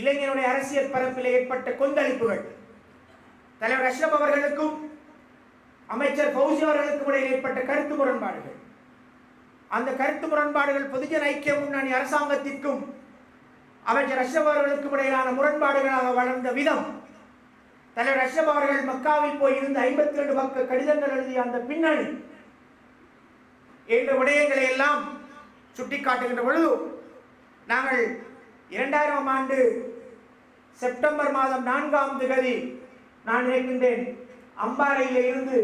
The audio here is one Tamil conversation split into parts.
இளைஞருடைய அரசியல் பரப்பில் ஏற்பட்ட கொந்தளிப்புகள். தலைவர் அஷ்ரப் அவர்களுக்கும் அமைச்சர் பௌசி அவர்களுக்கும் இடையில் ஏற்பட்ட கருத்து முரண்பாடுகள். அந்த கருத்து முரண்பாடுகள் பொதுஜன ஐக்கிய முன்னணி அரசாங்கத்திற்கும் அமைச்சர் அஷ்ரப் அவர்களுக்கும் இடையிலான முரண்பாடுகளாக வளர்ந்த விதம். தலைவர் அஷ்ரப் அவர்கள் மக்காவில் போய் இருந்த ஐம்பத்தி ரெண்டு பக்க கடிதங்கள் எழுதிய அந்த பின்னணி என்ற விடயங்களை எல்லாம் சுட்டிக்காட்டுகின்ற பொழுது நாங்கள் இரண்டாயிரம் ஆண்டு செப்டம்பர் மாதம் நான்காம் திகதி நான் நினைக்கின்றேன். அம்பாறையில் இருந்து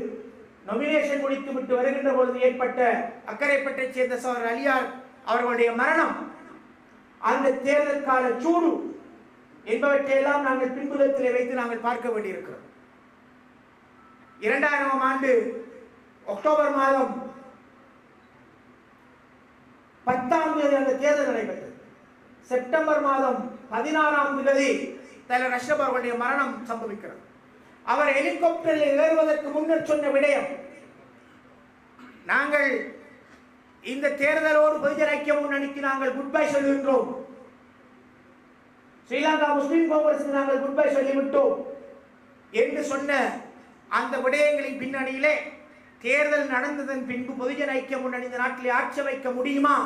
நொமினேஷன் முடித்து விட்டு வருகின்ற பொழுது ஏற்பட்ட அக்கரைப்பட்டை சேர்ந்த சோர் அலியார் அவர்களுடைய மரணம் அந்த தேர்தல் கால சூடு என்பவற்றையெல்லாம் நாங்கள் பின்புலத்தில் வைத்து நாங்கள் பார்க்க வேண்டியிருக்கிறோம். இரண்டாயிரம் ஆண்டு அக்டோபர் மாதம் பத்தாம் தேதி அந்த தேர்தல் நடைபெற்றது. செப்டம்பர் மாதம் பதினாறாம் தேதி தலைவர் அஷ்ரப் அவர்களுடைய மரணம் சம்பவிக்கிறது. அவர் ஹெலிகாப்டரில் ஏறுவதற்கு முன்னர் சொன்ன விடயம் நாங்கள் இந்த தேர்தலோடு பொதுஜன ஐக்கிய முன்னணிக்கு நாங்கள் குட் பை சொல்கின்றோம். ஸ்ரீலங்கா முஸ்லிம் காங்கிரஸுக்கு நாங்கள் குட் பை சொல்லிவிட்டோம் என்று சொன்ன அந்த விடயங்களின் பின்னணியிலே தேர்தல் நடந்ததன் பின்பு பொதுஜன ஐக்கிய முன்னணி இந்த நாட்டில் ஆட்சி வைக்க முடியுமா?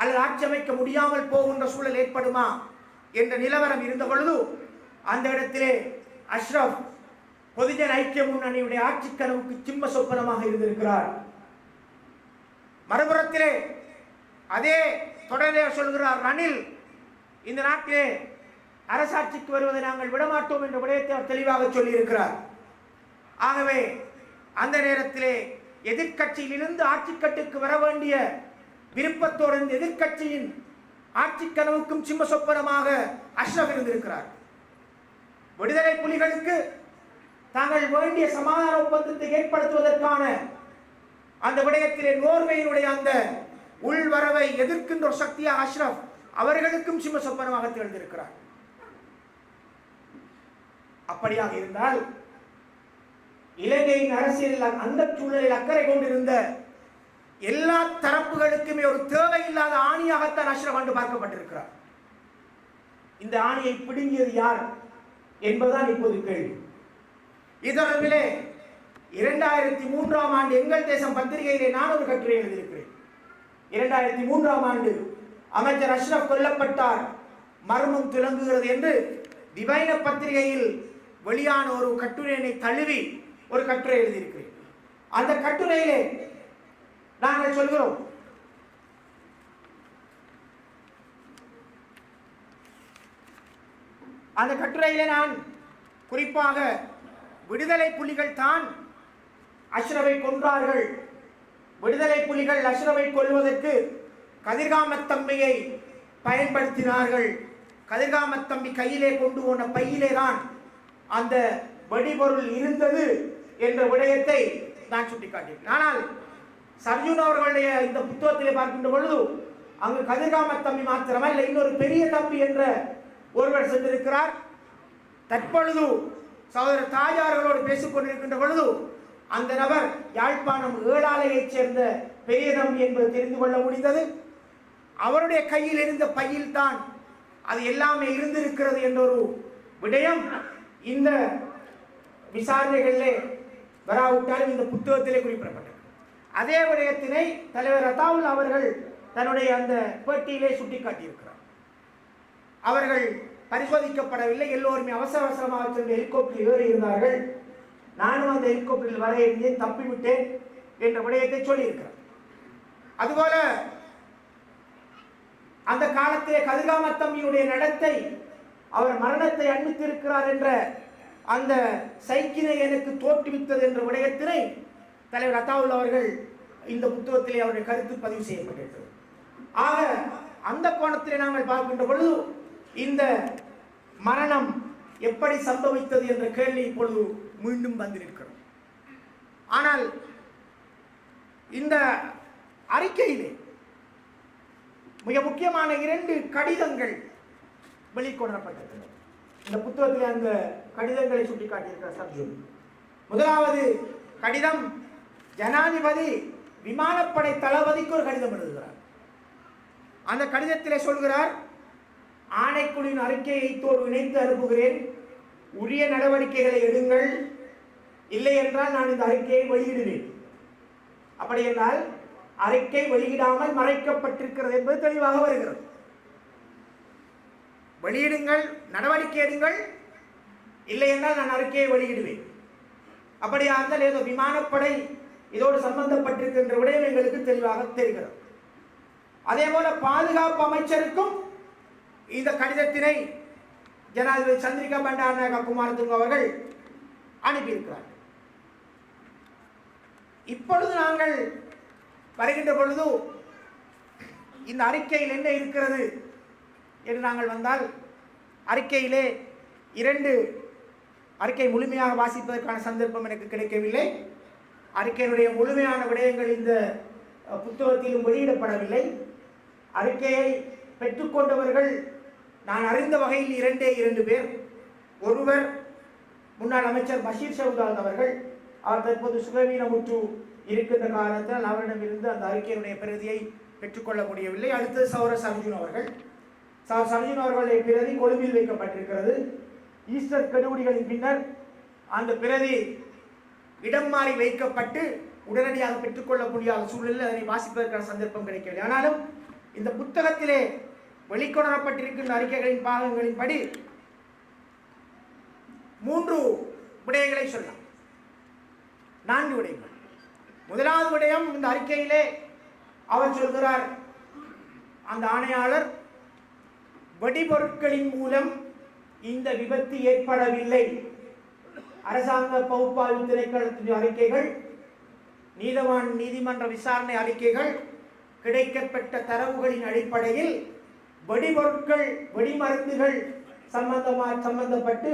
அல்லது ஆட்சி அமைக்க முடியாமல் போகின்ற சூழல் ஏற்படுமா என்ற நிலவரம் இருந்த பொழுது அந்த இடத்திலே அஷ்ரப் பொதுஜன ஐக்கிய முன்னணியுடைய ஆட்சி கனவுக்கு சிம்ம சொப்பனமாக இருந்திருக்கிறார். மறுபுறத்திலே அதே தொடரே சொல்கிறார் ரணில் இந்த நாட்டிலே அரசாட்சிக்கு வருவதை நாங்கள் விடமாட்டோம் என்ற விடயத்தை அவர் தெளிவாக சொல்லியிருக்கிறார். ஆகவே அந்த நேரத்திலே எதிர்க்கட்சியிலிருந்து ஆட்சிக்கட்டுக்கு வர வேண்டிய விருப்பத்தோடு இந்த எதிர்க்கட்சியின் ஆட்சி கனவுக்கும் சிம்ம சொப்பனமாக அஷ்ரப் இருந்திருக்கிறார். விடுதலை புலிகளுக்கு தாங்கள் வேண்டிய சமாதான ஒப்பந்தத்தை ஏற்படுத்துவதற்கான அந்த விடயத்திலே நோர்வையினுடைய அந்த உள்வரவை எதிர்க்கின்ற ஒரு சக்தியாக அஷ்ரப் அவர்களுக்கும் சிம்ம சொப்பனமாக திகழ்ந்திருக்கிறார். அப்படியாக இருந்தால் இலங்கையின் அரசியலில் அந்த சூழலில் அக்கறை கொண்டிருந்த எல்லா தரப்புகளுக்குமே ஒரு தேவையில்லாத ஆணியாகத்தான் அஷ்ரப் ஆண்டு பார்க்கப்பட்டிருக்கிறார். இந்த ஆணியை பிடுங்கியது யார் என்பதுதான் இப்போது கேள்வி. இது இரண்டாயிரத்தி மூன்றாம் ஆண்டு எங்கள் தேசம் பத்திரிகையிலே நான் ஒரு கட்டுரை எழுதியிருக்கிறேன். இரண்டாயிரத்தி மூன்றாம் ஆண்டு அமைச்சர் அஷ்ரப் கொல்லப்பட்டார் மர்மம் துலங்குகிறது என்று திவைன பத்திரிகையில் வெளியான ஒரு கட்டுரையினை தழுவி ஒரு கட்டுரை எழுதியிருக்கிறேன். அந்த கட்டுரையிலே நாங்கள் சொல்கிறோம். அந்த கட்டுரையில் நான் குறிப்பாக விடுதலை புலிகள் தான் அஷ்ரவை கொன்றார்கள். விடுதலை புலிகள் அஷ்ரவை கொல்வதற்கு கதிர்காமத்தம்பியை பயன்படுத்தினார்கள். கதிர்காமத்தம்பி கையிலே கொண்டு போன பையிலே தான் அந்த வெடிபொருள் இருந்தது என்ற விடயத்தை நான் சுட்டிக்காட்டினேன். ஆனால் சர்ஜுன் அவர்களுடைய இந்த புத்தகத்திலே பார்க்கின்ற பொழுது அங்கு கதிர்காம தம்பி மாத்திரமல்ல இன்னொரு பெரிய தம்பி என்ற ஒருவர் சென்றிருக்கிறார். தற்பொழுது சகோதரர் தாயார்களோடு பேசிக் கொண்டிருக்கின்ற பொழுது அந்த நபர் யாழ்ப்பாணம் ஏழாலையைச் சேர்ந்த பெரிய தம்பி என்பது தெரிந்து கொள்ள முடிந்தது. அவருடைய கையில் இருந்த பையில்தான் அது எல்லாமே இருந்திருக்கிறது என்ற ஒரு விடயம் இந்த விசாரணைகளிலே வராவிட்டாலும் இந்த புத்தகத்திலே குறிப்பிடப்பட்டது. அதே விடயத்தினை தலைவர் ரத்தாவுல் அவர்கள் தன்னுடைய அந்த பேட்டியிலே சுட்டிக்காட்டியிருக்கிறார். அவர்கள் பரிசோதிக்கப்படவில்லை. எல்லோருமே அவசர அவசரமாக சென்று ஹெலிகாப்டரில் ஏறி இருந்தார்கள். நானும் அந்த ஹெலிகாப்டரில் வர இருந்தேன் தப்பிவிட்டேன் என்ற விடயத்தை சொல்லியிருக்கிறார். அதுபோல அந்த காலத்திலே கதிர்காமத்தம்பியுடைய நடத்தை அவர் மரணத்தை அண்மித்திருக்கிறார் என்ற அந்த சைக்கினை எனக்கு தோற்றுவித்தது என்ற விடயத்தினை தலைவர் அத்தாவுல் அவர்கள் இந்த புத்தகத்திலே அவருடைய கருத்து பதிவு செய்யப்பட்டிருக்கிறது ஆக அந்த கோணத்திலே நாங்கள் பார்க்கின்ற பொழுது இந்த மரணம் எப்படி சம்பவித்தது என்ற கேள்வி இப்பொழுது மீண்டும் வந்திருக்கிறோம் ஆனால் இந்த அறிக்கையிலே மிக முக்கியமான இரண்டு கடிதங்கள் வெளிக்கொணரப்பட்டிருக்கிறது இந்த புத்தகத்தில் அந்த கடிதங்களை சுட்டிக்காட்டியிருக்கிறார் சர்ஜுன் முதலாவது கடிதம் ஜனாதிபதி விமானப்படை தளபதிக்கு ஒரு கடிதம் எழுதுகிறார். அந்த கடிதத்தில் சொல்கிறார் ஆணைக்குழுவின் அறிக்கையை தோடு இணைத்து அனுப்புகிறேன். உரிய நடவடிக்கைகளை எடுங்கள். இல்லை என்றால் நான் இந்த அறிக்கையை வெளியிடுவேன். அப்படி என்றால் அறிக்கை வெளியிடாமல் மறைக்கப்பட்டிருக்கிறது என்பது தெளிவாக வருகிறது. வெளியிடுங்கள் நடவடிக்கை எடுங்கள். இல்லை என்றால் நான் அறிக்கையை வெளியிடுவேன். அப்படியா இருந்தால் ஏதோ விமானப்படை இதோடு சம்பந்தப்பட்டிருக்கின்ற விடயம் எங்களுக்கு தெளிவாக தெரிகிறது. அதே போல பாதுகாப்பு அமைச்சருக்கும் இந்த கடிதத்தினை ஜனாதிபதி சந்திரிகா பண்டாரநாயக குமாரதுங்க அவர்கள் அனுப்பியிருக்கிறார். இப்பொழுது நாங்கள் வருகின்ற பொழுது இந்த அறிக்கையில் என்ன இருக்கிறது என்று நாங்கள் வந்தால் அறிக்கையிலே இரண்டு அறிக்கை முழுமையாக வாசிப்பதற்கான சந்தர்ப்பம் எனக்கு கிடைக்கவில்லை. அறிக்கையினுடைய முழுமையான விடயங்கள் இந்த புத்தகத்திலும் வெளியிடப்படவில்லை. அறிக்கையை பெற்றுக்கொண்டவர்கள் நான் அறிந்த வகையில் இரண்டே இரண்டு பேர். ஒருவர் முன்னாள் அமைச்சர் பஷீர் ஷவுதாத் அவர்கள் அவர் தற்போது சுகவீனமுற்று இருக்கின்ற காரணத்தால் அவரிடமிருந்து அந்த அறிக்கையினுடைய பிரதியை பெற்றுக்கொள்ள முடியவில்லை. அடுத்தது சௌரஸ் அர்ஜுன் அவர்கள். சௌரஸ் அர்ஜுன் அவர்களுடைய பிரதி கொழும்பில் வைக்கப்பட்டிருக்கிறது. ஈஸ்டர் கெடுபிடிகளின் பின்னர் அந்த பிரதி இடம் மாறி வைக்கப்பட்டு உடனடியாக பெற்றுக்கொள்ள முடியாத சூழலில் அதனை வாசிப்பதற்கான சந்தர்ப்பம் கிடைக்கவில்லை. ஆனாலும் இந்த புத்தகத்திலே வெளிக்கொணரப்பட்டிருக்கின்ற அறிக்கைகளின் பாகங்களின்படி மூன்று விடயங்களை சொல்லலாம். நான்கு விடயங்கள். முதலாவது விடயம் இந்த அறிக்கையிலே அவர் சொல்கிறார் அந்த ஆணையாளர் வெடிபொருட்களின் மூலம் இந்த விபத்து ஏற்படவில்லை. அரசாங்க பகுப்பாய்வு திணைக்களத்தின் அறிக்கைகள் நீதவான் நீதிமன்ற விசாரணை அறிக்கைகள் கிடைக்கப்பட்ட தரவுகளின் அடிப்படையில் வெடிபொருட்கள் வெடிமருந்துகள் சம்பந்தமாக சம்பந்தப்பட்டு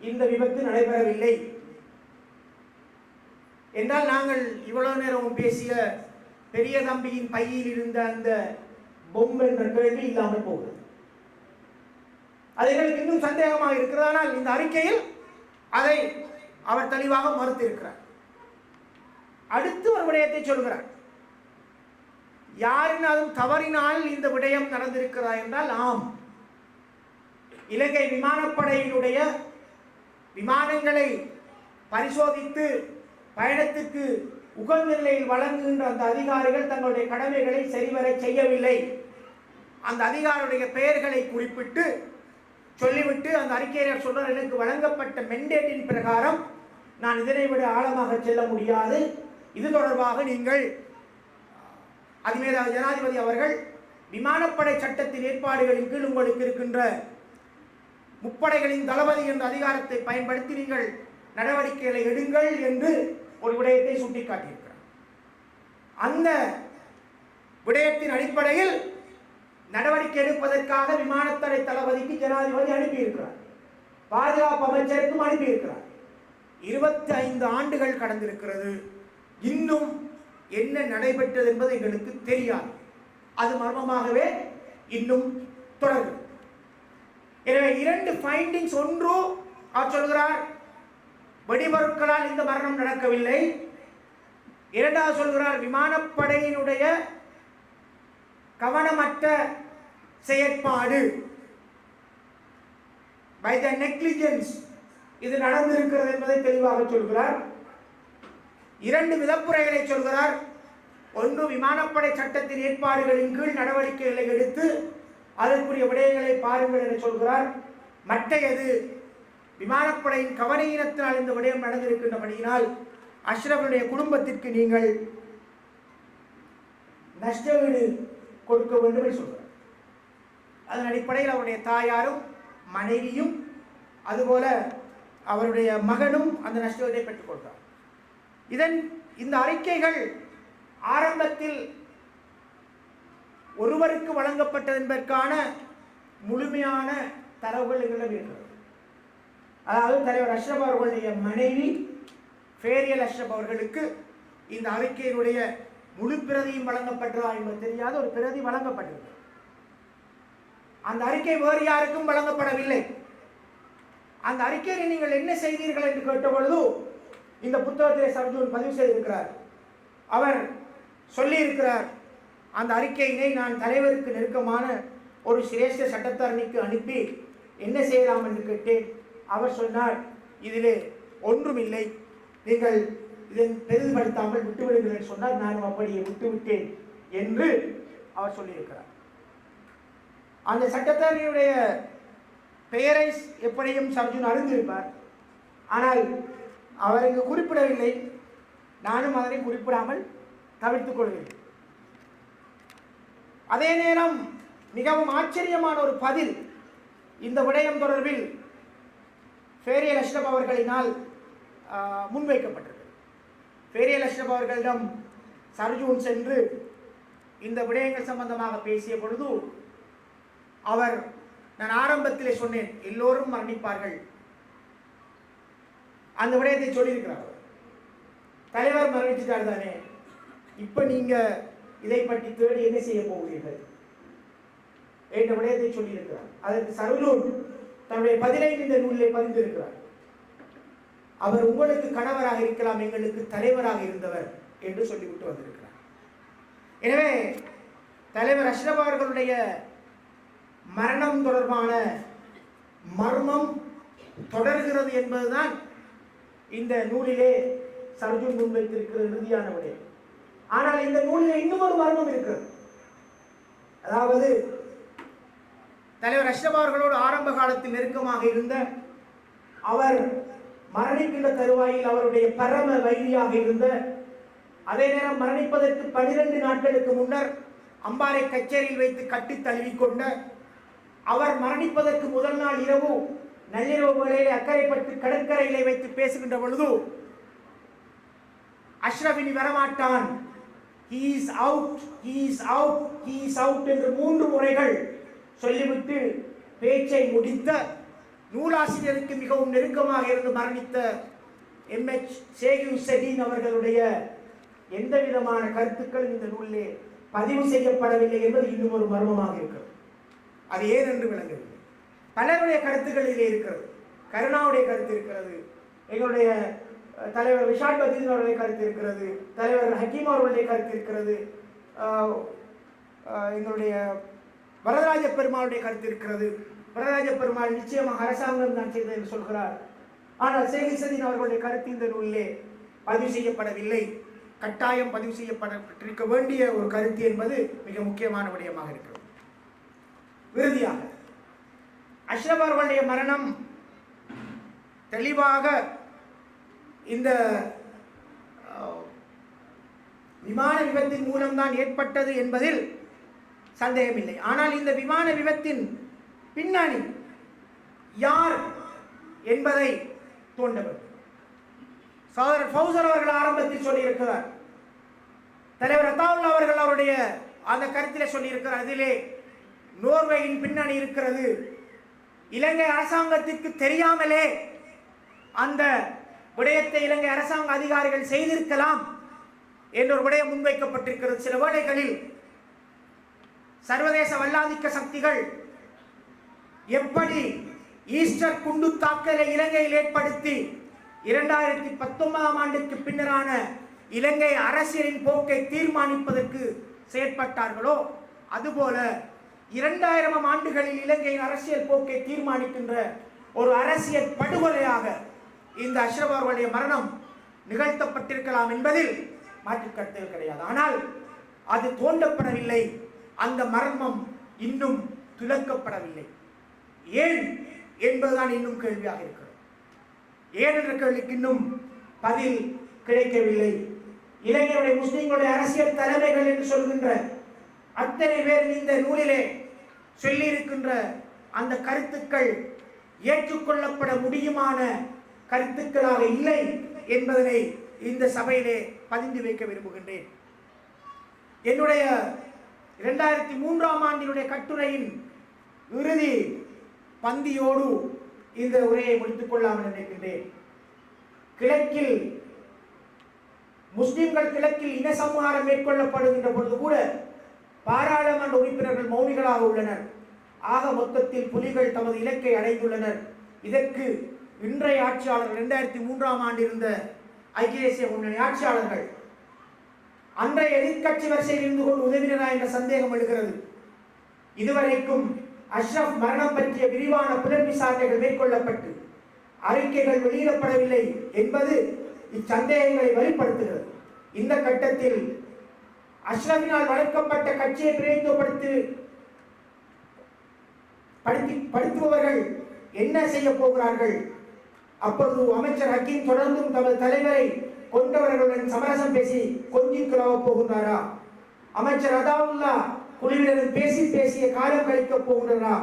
இந்த விபத்து நடைபெறவில்லை. என்றால் நாங்கள் இவ்வளவு நேரம் பேசிய பெரிய தம்பியின் பையில் இருந்த அந்த பொம்மை என்ற கேள்வி இல்லாமல் போகுது. அது எங்களுக்கு இன்னும் சந்தேகமாக இருக்கிறது. ஆனால் இந்த அறிக்கையில் அதை அவர் தெளிவாக மறுத்திருக்கிறார். அடுத்து ஒரு விடயத்தை சொல்கிறார். யாரினாலும் தவறினால் இந்த விடயம் நடந்திருக்கிறதா என்றால் ஆம். இலங்கை விமானப்படையினுடைய விமானங்களை பரிசோதித்து பயணத்துக்கு உகந்த நிலையில் வழங்குகின்ற அந்த அதிகாரிகள் தங்களுடைய கடமைகளை சரிவர செய்யவில்லை. அந்த அதிகாரியுடைய பெயர்களை குறிப்பிட்டு சொல்லிவிட்டு அந்த அறிக்கையர் சொல்றார் எனக்கு வழங்கப்பட்ட மெண்டேட்டின் பிரகாரம் நான் இதனை விட ஆழமாக செல்ல முடியாது. இது தொடர்பாக நீங்கள் அதிமேத ஜனாதிபதி அவர்கள் விமானப்படை சட்டத்தின் ஏற்பாடுகளின் கீழ் உங்களுக்கு இருக்கின்ற முப்படைகளின் தளபதி என்ற அதிகாரத்தை பயன்படுத்தி நீங்கள் நடவடிக்கைகளை எடுங்கள் என்று ஒரு விடயத்தை சுட்டிக்காட்டியிருக்கிறார். அந்த விடயத்தின் அடிப்படையில் நடவடிக்கை எடுப்பதற்காக விமானத்தடை தளபதிக்கு ஜனாதிபதி அனுப்பியிருக்கிறார். பாதுகாப்பு அமைச்சருக்கும் அனுப்பியிருக்கிறார். இருபத்தி ஐந்து ஆண்டுகள் கடந்திருக்கிறது. இன்னும் என்ன நடைபெற்றது என்பது எங்களுக்கு தெரியாது. அது மர்மமாகவே இன்னும் தொடரும் எனவே இரண்டு ஃபைண்டிங்ஸ் ஒன்று அவர் சொல்கிறார் வெடிபொருட்களால் இந்த மரணம் நடக்கவில்லை. இரண்டாவது சொல்கிறார் விமானப்படையினுடைய கவனமற்ற செயற்பாடு. பை த நெக்லிஜென்ஸ் இது நடந்திருக்கிறது என்பதை தெளிவாக சொல்கிறார். இரண்டு விதப்புரைகளை சொல்கிறார். ஒன்று விமானப்படை சட்டத்தின் ஏற்பாடுகளின் கீழ் நடவடிக்கைகளை எடுத்து அதற்குரிய விடயங்களை பாருங்கள் என சொல்கிறார். மற்றையது விமானப்படையின் கவனையினத்தினால் இந்த விடயம் நடந்திருக்கின்றபடியினால் அஷ்ரஃபுடைய குடும்பத்திற்கு நீங்கள் நஷ்டவீடு கொடுக்க வேண்டும் என்று சொல்கிறார் அதன் அடிப்படையில் அவருடைய தாயாரும் மனைவியும் அதுபோல அவருடைய மகனும் அந்த நஷ்டத்தை பெற்றுக் இதன் இந்த அறிக்கைகள் ஆரம்பத்தில் ஒருவருக்கு வழங்கப்பட்டது என்பதற்கான முழுமையான தரவுகள் எங்களிடம் இருக்கிறது. அதாவது தலைவர் அஷ்ரப் அவர்களுடைய மனைவி ஃபேரியல் அஷ்ரப் அவர்களுக்கு இந்த அறிக்கையினுடைய முழு பிரதியும் வழங்கப்பட்டதா என்பது தெரியாத ஒரு பிரதி வழங்கப்பட்டது அந்த அறிக்கை வேறு யாருக்கும் வழங்கப்படவில்லை. அந்த அறிக்கையை நீங்கள் என்ன செய்தீர்கள் என்று கேட்டபொழுது இந்த புத்தகத்திலே சர்ஜூன் பதிவு செய்திருக்கிறார். அவர் சொல்லியிருக்கிறார் அந்த அறிக்கையினை நான் தலைவருக்கு நெருக்கமான ஒரு சிரேஷ்ட சட்டத்தரணிக்கு அனுப்பி என்ன செய்யலாம் என்று கேட்டேன். அவர் சொன்னார் இதிலே ஒன்றுமில்லை. நீங்கள் இதை பெரிதுபடுத்தாமல் விட்டுவிடுங்கள் என்று சொன்னார் நான் அப்படியே விட்டுவிட்டேன் என்று அவர் சொல்லியிருக்கிறார். அந்த சட்டத்தரணியுடைய பெயரை எப்படியும் சர்ஜுன் அறிந்திருப்பார். ஆனால் அவர் இங்கு குறிப்பிடவில்லை. நானும் அதனை குறிப்பிடாமல் தவிர்த்துக் கொள்வேன் அதே நேரம் மிகவும் ஆச்சரியமான ஒரு பதில் இந்த விடயம் தொடர்பில் ஃபேரியல் அஷ்ரப் அவர்களினால் முன்வைக்கப்பட்டது. ஃபேரியல் அவர்களிடம் சர்ஜூன் சென்று இந்த விடயங்கள் சம்பந்தமாக பேசிய பொழுது அவர் நான் ஆரம்பத்திலே சொன்னேன் எல்லோரும் மரணிப்பார்கள். அந்த விடயத்தை சொல்லியிருக்கிறார் தலைவர் மரணிச்சிட்டார் தானே. இப்ப நீங்க இதை பற்றி தேடி என்ன செய்ய போகிறீர்கள்? என்ற விடயத்தை சொல்லியிருக்கிறார். அதற்கு சர்வலூர் தன்னுடைய பதினைந்து இந்த நூலிலே பதிந்திருக்கிறார். அவர் உங்களுக்கு கணவராக இருக்கலாம் எங்களுக்கு தலைவராக இருந்தவர் என்று சொல்லிவிட்டு வந்திருக்கிறார். எனவே தலைவர் அஷ்ரப் அவர்களுடைய மரணம் தொடர்பான மர்மம் தொடர்கிறது என்பதுதான் இந்த நூலிலே சர்ஜுன் முன்வைத்திருக்கிற இறுதியான விடயம் ஆனால் இந்த நூலில் இன்னும் ஒரு மர்மம் இருக்கிறது. அதாவது தலைவர் அஷ்ரப் அவர்களோடு ஆரம்ப காலத்தில் நெருக்கமாக இருந்த அவர் மரணிக்கின்ற தருவாயில் அவருடைய பரம வைரியாக இருந்த அதே நேரம் மரணிப்பதற்கு பனிரெண்டு நாட்களுக்கு முன்னர் அம்பாறை கச்சேரியில் வைத்து கட்டி தழுவிக்கொண்ட அவர் மரணிப்பதற்கு முதல் நாள் இரவு நள்ளிரவு வேளையிலே அக்கறைப்பட்டு கடற்கரையிலே வைத்து பேசுகின்ற பொழுது அஷ்ரஃபினி வரமாட்டான். He is out he is out என்று மூன்று முறைகள் சொல்லிவிட்டு பேச்சை முடித்த நூலாசிரியருக்கு மிகவும் நெருக்கமாக இருந்து மரணித்த எம்எச் சேகு செடீன் அவர்களுடைய எந்த விதமான கருத்துக்கள் இந்த நூலிலே பதிவு செய்யப்படவில்லை என்பது இன்னும் ஒரு மர்மமாக இருக்கிறது. அது ஏன் என்று விளங்கவில்லை பலருடைய கருத்துக்களிலே இருக்கிறது. கருணாவுடைய கருத்து இருக்கிறது. எங்களுடைய தலைவர் விஷால் பதீன் அவருடைய கருத்து இருக்கிறது. தலைவர் ஹக்கீம் அவர்களுடைய கருத்து இருக்கிறது. எங்களுடைய வரதராஜ பெருமாளுடைய கருத்து இருக்கிறது. வரராஜ பெருமாள் நிச்சயமாக அரசாங்கம் தான் செய்தது என்று சொல்கிறார். ஆனால் சேகிசதின் அவர்களுடைய கருத்து இந்த நூலிலே பதிவு செய்யப்படவில்லை. கட்டாயம் பதிவு செய்யப்பட்டிருக்க வேண்டிய ஒரு கருத்து என்பது மிக முக்கியமான விடயமாக இருக்கிறது. இறுதியாக அஷ்ரப் அவர்களுடைய மரணம் தெளிவாக இந்த விமான விபத்தின் மூலம்தான் ஏற்பட்டது என்பதில் சந்தேகமில்லை. ஆனால் இந்த விமான விபத்தின் பின்னணி யார் என்பதை தோண்ட சாதர் ஃபௌசர் அவர்கள் ஆரம்பத்தில் சொல்லியிருக்கிறார். தலைவர் அத்தாவுல்லா அவர்கள் அவருடைய அந்த கருத்தில் சொல்லியிருக்கிறார். அதிலே நோர்வேயின் பின்னணி இருக்கிறது. இலங்கை அரசாங்கத்திற்கு தெரியாமலே அந்த விடயத்தை இலங்கை அரசாங்க அதிகாரிகள் செய்திருக்கலாம் என்ற ஒரு விடயம் முன்வைக்கப்பட்டிருக்கிறது. சில வேளைகளில் சர்வதேச வல்லாதிக்க சக்திகள் எப்படி ஈஸ்டர் குண்டு தாக்கலை இலங்கையில் ஏற்படுத்தி இரண்டாயிரத்தி பத்தொன்பதாம் ஆண்டுக்கு பின்னரான இலங்கை அரசியலின் போக்கை தீர்மானிப்பதற்கு செயற்பட்டார்களோ அதுபோல இரண்டாயிரம் ஆண்டுகளில் இலங்கையின் அரசியல் போக்கை தீர்மானிக்கின்ற ஒரு அரசியல் படுகொலையாக இந்த அஷ்ரப் அவர்களுடைய மரணம் நிகழ்த்தப்பட்டிருக்கலாம் என்பதில் மாற்று கருத்துகள் கிடையாது. ஆனால் அது தோண்டப்படவில்லை. அந்த மர்மம் இன்னும் துலக்கப்படவில்லை. ஏன் என்பதுதான் இன்னும் கேள்வியாக இருக்கிறது. ஏன் என்ற கேள்விக்கு இன்னும் பதில் கிடைக்கவில்லை. இளைஞருடைய முஸ்லிம்களுடைய அரசியல் தலைமைகள் என்று சொல்கின்ற அத்தனை பேர் இந்த நூலிலே சொல்லியிருக்கின்ற அந்த கருத்துக்கள் ஏற்றுக்கொள்ளப்பட முடியுமான கருத்துக்களாக இல்லை என்பதனை இந்த சபையிலே பதிந்து வைக்க விரும்புகின்றேன். என்னுடைய இரண்டாயிரத்தி மூன்றாம் ஆண்டினுடைய கட்டுரையின் இறுதி பந்தியோடு இந்த உரையை முடித்துக் கொள்ளாமல் நினைக்கின்றேன் கிழக்கில் முஸ்லிம்கள் கிழக்கில் இன சம்ஹாரம் மேற்கொள்ளப்படுகின்ற பொழுது கூட பாராளுமன்ற உறுப்பினர்கள் மௌனிகளாக உள்ளனர். ஆக மொத்தத்தில் புலிகள் தமது இலக்கை அடைந்துள்ளனர். இதற்கு இன்றைய ஆட்சியாளர் இரண்டாயிரத்தி மூன்றாம் ஆண்டு இருந்த ஐக்கிய தேசிய முன்னணி ஆட்சியாளர்கள் அன்றைய எதிர்க்கட்சி வரிசையில் இருந்து கொண்டு உதவினரா என்ற சந்தேகம் எழுகிறது. இதுவரைக்கும் அஷ்ரப் மரணம் பற்றிய விரிவான புலன் விசாரணைகள் மேற்கொள்ளப்பட்டு அறிக்கைகள் வெளியிடப்படவில்லை என்பது இச்சந்தேகங்களை வெளிப்படுத்துகிறது இந்த கட்டத்தில் அஷ்ரஃபினால் வளர்க்கப்பட்ட கட்சியை பிரதித்துவப்படுத்தி படுத்தி படுத்துபவர்கள் என்ன செய்ய போகிறார்கள்? அப்பொழுது அமைச்சர் ஹக்கீம் தொடர்ந்தும் தமது தலைவரை கொண்டவர்களுடன் சமரசம் பேசி கொஞ்சி குழவ போகின்றாரா? அமைச்சர் அதாவுல்லா குழுவினரும் பேசி பேசிய காலம் கழிக்கப் போகின்றனா.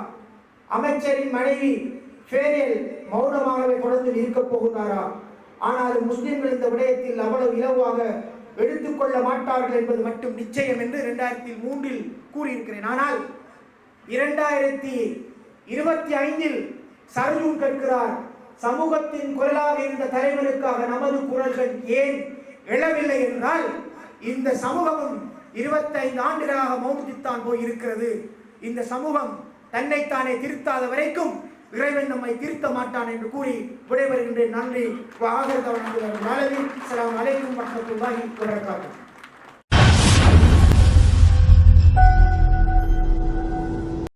அமைச்சரின் மனைவி ஃபேரியல் மௌனமாகவே தொடர்ந்து இருக்கப் போகின்றாரா ஆனால் முஸ்லிம்கள் இந்த விடயத்தில் அவ்வளவு இலவாக எடுத்துக்கொள்ள மாட்டார்கள் என்பது மட்டும் நிச்சயம் என்று இரண்டாயிரத்தி மூன்றில் கூறியிருக்கிறேன். ஆனால் இரண்டாயிரத்தி இருபத்தி ஐந்தில் சர்ஜூன் கேட்கிறார் சமூகத்தின் குரலாக இருந்த தலைவருக்காக நமது குரல்கள் ஏன் எழவில்லை? என்றால் இந்த சமூகமும் இருபத்தைந்து ஆண்டுகளாக போய் போயிருக்கிறது. இந்த சமூகம் தன்னைத்தானே திருத்தாத வரைக்கும் இறைவன் நம்மை திருத்த மாட்டான் என்று கூறி விடைபெறுகின்றேன். நன்றி. வாகர் அஸ்ஸலாமு அலைக்கும் வரஹ்மத்துல்லாஹி வபரகாத்துஹு.